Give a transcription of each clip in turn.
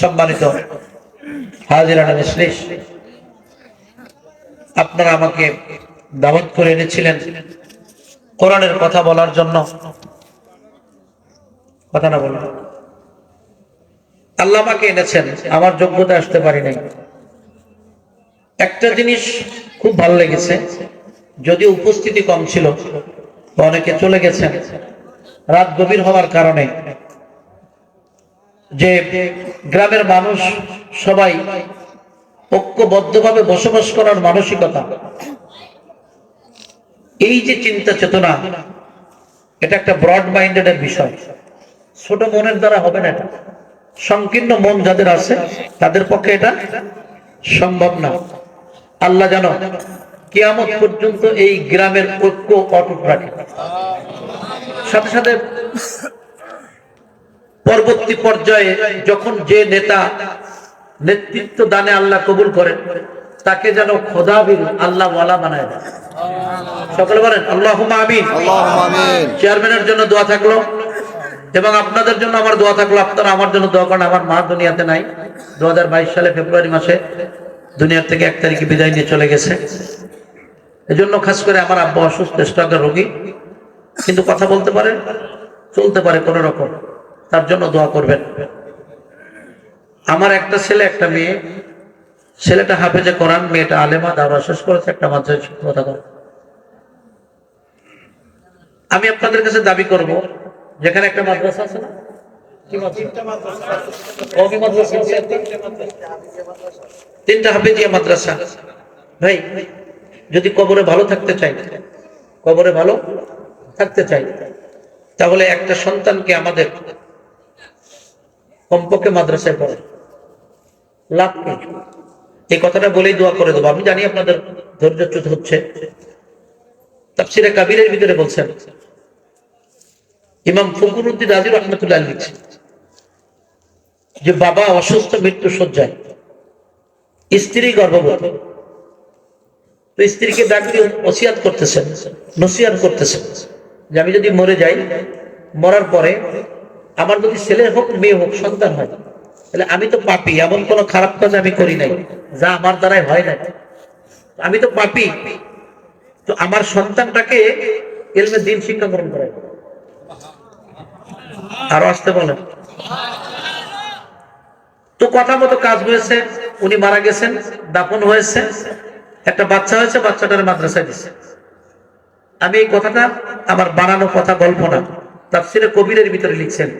সম্মানিত মিসলিস আপনারা আমাকে দাওয়াত করে এনেছিলেন কোরআনের কথা বলার জন্য। কথা না এনেছেন, আমার যোগ্যতা আসতে পারি নাই। একটা জিনিস খুব ভালো লেগেছে, যদি উপস্থিতি কম ছিল, অনেকে চলে গেছেন, রাত গভীর হওয়ার কারণে যে গ্রামের মানুষ সবাই ঐক্যবদ্ধভাবে বসবাস করার মানসিকতা। এই যে চিন্তা চেতনা, এটা একটা ব্রড মাইন্ডেড এর বিষয়। ছোট মনের দ্বারা হবে না এটা। সংকীর্ণ মন যাদের আছে, তাদের পক্ষে এটা সম্ভব না। আল্লাহ জানো কিয়ামত পর্যন্ত এই গ্রামের ঐক্য অটুট রাখে। সাথে সাথে পরবর্তী পর্যায়ে যখন যে নেতা নেতৃত্ব দানে আল্লাহ কবুল করেন তাকে যেন খোদাবিল আল্লাহ ওয়ালা বানায় দেয়। সকলে বলেন আল্লাহ আমিন। চেয়ারম্যানের জন্য দোয়া থাকল এবং আপনাদের জন্য আমার দোয়া থাকল। আপনারা আমার জন্য দোয়া করেন আমার মা দুনিয়াতে নাই। দু হাজার বাইশ সালে ফেব্রুয়ারি মাসে দুনিয়ার থেকে এক তারিখে বিদায় নিয়ে চলে গেছে। এজন্য খাস করে আমার আব্বা অসুস্থ স্টকের রোগী। কিন্তু কথা বলতে পারে চলতে পারে কোন রকম। তার জন্য দোয়া করবেন। আমার একটা ছেলে, একটা মেয়ে। ছেলেটা হাফেজে কোরআন, মেয়েটা আলেমা, দাওরা শেষ করেছে, একটা মাদ্রাসা শিক্ষকতা করে আমি আপনাদের কাছে দাবি করব, যেখানে একটা মাদ্রাসা আছে না? কি মাদ্রাসা? কওমি মাদ্রাসা? আছে একটা? তিনটা হাফেজিয়া মাদ্রাসা। ভাই, যদি কবরে ভালো থাকতে চাই, কবরে ভালো থাকতে চাই, তাহলে একটা সন্তানকে আমাদের কমপক্ষে মাদ্রাসায় পড়ে। লাভ কি? এই কথাটা বলেই দোয়া করে দেবো। আমি জানি আপনাদের ধৈর্যচ্যুত হচ্ছে। কাবিরের ভিতরে বলছেন, ইমাম রহমতুল্লাহ যে, বাবা অসুস্থ মৃত্যু স্ত্রী গর্ভবতী। তো স্ত্রীকে ডাক দিয়ে ওসিয়াত করতেছেন, নসিয়াত করতেছেন যে, আমি যদি মরে যাই, মরার পরে আমার যদি ছেলে হোক, মেয়ে হোক, সন্তান হয় তাহলে আমি তো পাপি, এমন কোন খারাপ কাজ আমি করি নাই, যা আমার দ্বারাই হয় না আমি তো পাপি। তো আমার সন্তানটাকে এলমে দিন শিক্ষা গ্রহণ করে আরও আসতে বলেন। তো কথা মতো কাজ হয়েছে, উনি মারা গেছেন দাপন হয়েছে, একটা বাচ্চা হয়েছে, বাচ্চাটার মাদ্রাসায় দিচ্ছে আমি এই কথাটা, আমার বানানো কথা, গল্প না। তাফসিরে কবিরের ভিতরে লিখছেন,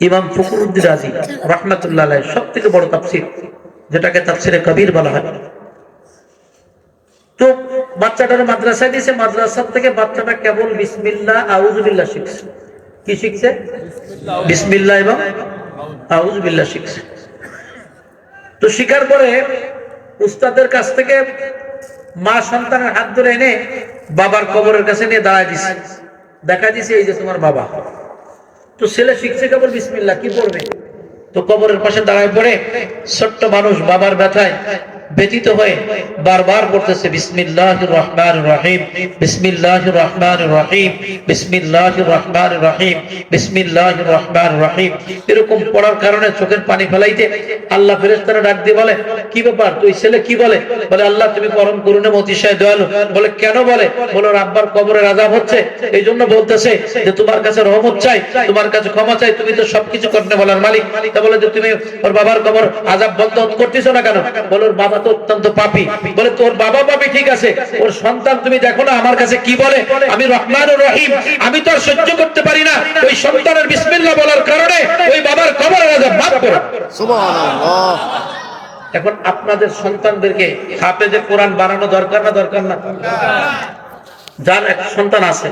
ইমাম ফখরুদ্দিন রাজি রহমতুল্লাহ সব থেকে বড় তাফসির, যেটাকে তাফসিরে কবির বলা হয়। তো বাচ্চাটার মাদ্রাসায় দিয়েছে মাদ্রাসা থেকে বাচ্চাটা কেবল বিসমিল্লাহ আউজুবিল্লাহ শিখছে। কি শিখছে? বিসমিল্লাহ এবং আউজুবিল্লাহ শিখছে। তো শিকার পরে উস্তাদের কাছ থেকে মা সন্তানের হাত ধরে এনে বাবার কবরের কাছে নিয়ে দাঁড়ায় দিছে। দেখা দিছে এই যে তোমার বাবা। তো ছেলে শিখছে কেবল বিসমিল্লা কি পড়বে? তো কবরের পাশে দাঁড়ায় পড়ে ছোট্ট মানুষ বাবার ব্যথায়। ব্যতীত হয়ে বারবার করতেছে বিসমিল্লাহ রহমান রহিম বিসমিল্লাহ রহমান রহিম বিসমিল্লাহ রহমান রহিম বিসমিল্লাহ রহমান রহিম। এরকম পড়ার কারণে চোখের পানি ফেলাইতে আল্লাহ ফেরেস্তারা ডাক দিয়ে বলে, কি ব্যাপার? তুই ছেলে কি বলে? বলে, আল্লাহ, তুমি পরম করুণে মতিশায় দয়ালু। বলে, কেন বলে? বলে ওর আব্বার কবরের আজাব হচ্ছে। এই জন্য বলতেছে যে, তোমার কাছে রহমত চাই, তোমার কাছে ক্ষমা চাই, তুমি তো সবকিছু করতে বলার মালিক। তা বলে যে, তুমি ওর বাবার কবর আজাব বন্ধ করতেছো না কেন? বলে বাবা তো অত্যন্ত পাপি। বলে তোর বাবা পাপি ঠিক আছে। ওর সন্তান তুমি দেখো না আমার কাছে কি বলে? আমি রহমান ও রহিম। আমি তো আর সহ্য করতে পারি না। ওই সন্তানের বিসমিল্লাহ বলার কারণে ওই বাবার কবর আজাব মাফ করো সুবহানাল্লাহ। এখন আপনাদের সন্তানদেরকে হাফেজে কোরআন বানানো দরকার না দরকার না? যার এক সন্তান আছে